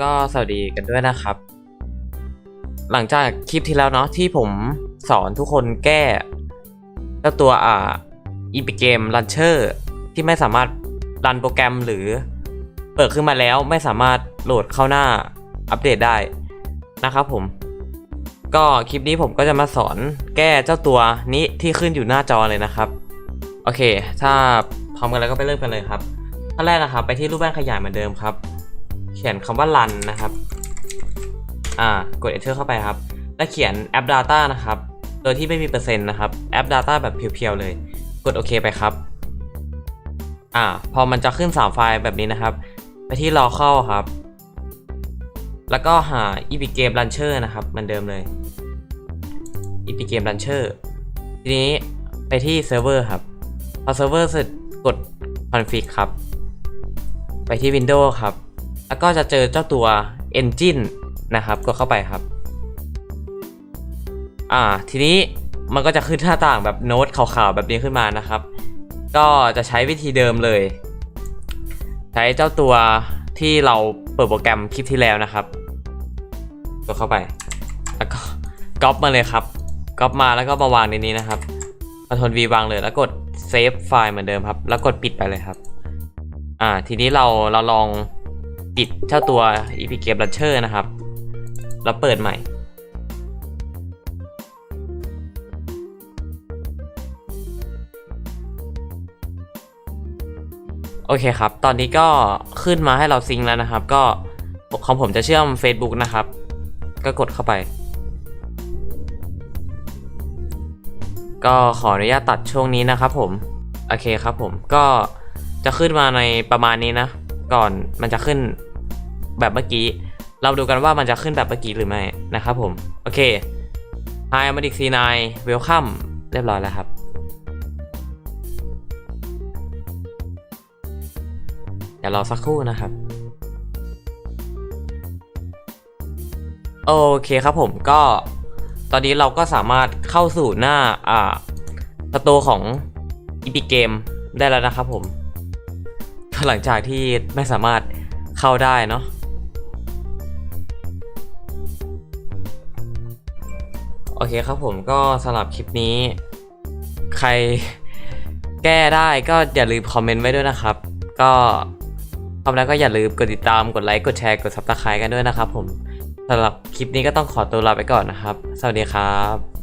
ก็สวัสดีกันด้วยนะครับ หลังจากคลิปที่แล้วเนาะที่ผมสอนทุกคนแก้เจ้าตัวอ่าอีพิเกมลันเชอร์ที่ไม่สามารถรันโปรแกรมหรือ เปิดขึ้นมาแล้วไม่สามารถโหลดเข้าหน้าอัปเดตได้นะครับผม ก็คลิปนี้ผมก็จะมาสอนแก้เจ้าตัวนี้ที่ขึ้นอยู่หน้าจอเลยนะครับ โอเค ถ้าพร้อมกันแล้วก็ไปเริ่มกันเลยครับขั้นแรกนะครับ ไปที่รูปแว่นขยายเหมือนเดิมครับ ขียนคำว่า run นะครับ อ่ากด enter เข้าไปครับ แล้วเขียน app data นะครับ โดยที่ไม่มีเปอร์เซ็นต์นะครับ app data แบบเพียวๆเลย กดโอเคไปครับ อ่า พอมันจะขึ้น 3 ไฟล์แบบนี้นะครับ ไปที่รอเข้าครับ แล้วก็หา epic game launcher นะครับเหมือนเดิมเลย epic game launcher ทีนี้ไปที่เซิร์ฟเวอร์ครับ พอเซิร์ฟเวอร์เสร็จกด config ครับ ไปที่ Windows ครับ แล้วก็จะเจอเจ้าตัว Engine นะครับ กดเข้าไปครับ อ่า ทีนี้มันก็จะขึ้นหน้าต่างแบบโน้ตขาวๆแบบนี้ขึ้นมานะครับ ก็จะใช้วิธีเดิมเลย ใช้เจ้าตัวที่เราเปิดโปรแกรมคลิปที่แล้วนะครับ กดเข้าไป แล้วก็ก๊อปมาเลยครับก๊อปมาแล้วก็มาวางในนี้นะครับมาทนวีวางเลยแล้วกดเซฟไฟล์เหมือนเดิมครับ แล้วกดปิดไปเลยครับ อ่า ทีนี้เราเราลอง ปิดเจ้าตัว Epic Game Launcher นะครับ แล้วเปิดใหม่ โอเคครับ ตอนนี้ก็ขึ้นมาให้เราซิงค์แล้วนะครับ ก็ของผมจะเชื่อม Facebook นะครับ ก็กดเข้าไป ก็ขออนุญาตตัดช่วงนี้นะครับผม โอเคครับผม ก็จะขึ้นมาในประมาณนี้นะ ก่อนมันจะขึ้นแบบเมื่อกี้ เราดูกันว่ามันจะขึ้นแบบเมื่อกี้หรือไม่นะครับผม โอเค Hi I'm Addict C9 Welcome เรียบร้อยแล้วครับ เดี๋ยวรอสักครู่นะครับ โอเคครับผมก็ตอนนี้เราก็สามารถเข้าสู่หน้าอ่าสโตร์ของ Epic Game ได้แล้วนะครับผม หลังจากที่ไม่สามารถเข้าได้เนาะโอเคครับผมก็สำหรับคลิปนี้ ใครแก้ได้ก็อย่าลืมคอมเมนต์ไว้ด้วยนะครับ ก็พร้อมแล้วก็อย่าลืมกดติดตามกดไลค์กดแชร์กดซับสไครต์กันด้วยนะครับผมสำหรับคลิปนี้ก็ต้องขอตัวลาไปก่อนนะครับ สวัสดีครับ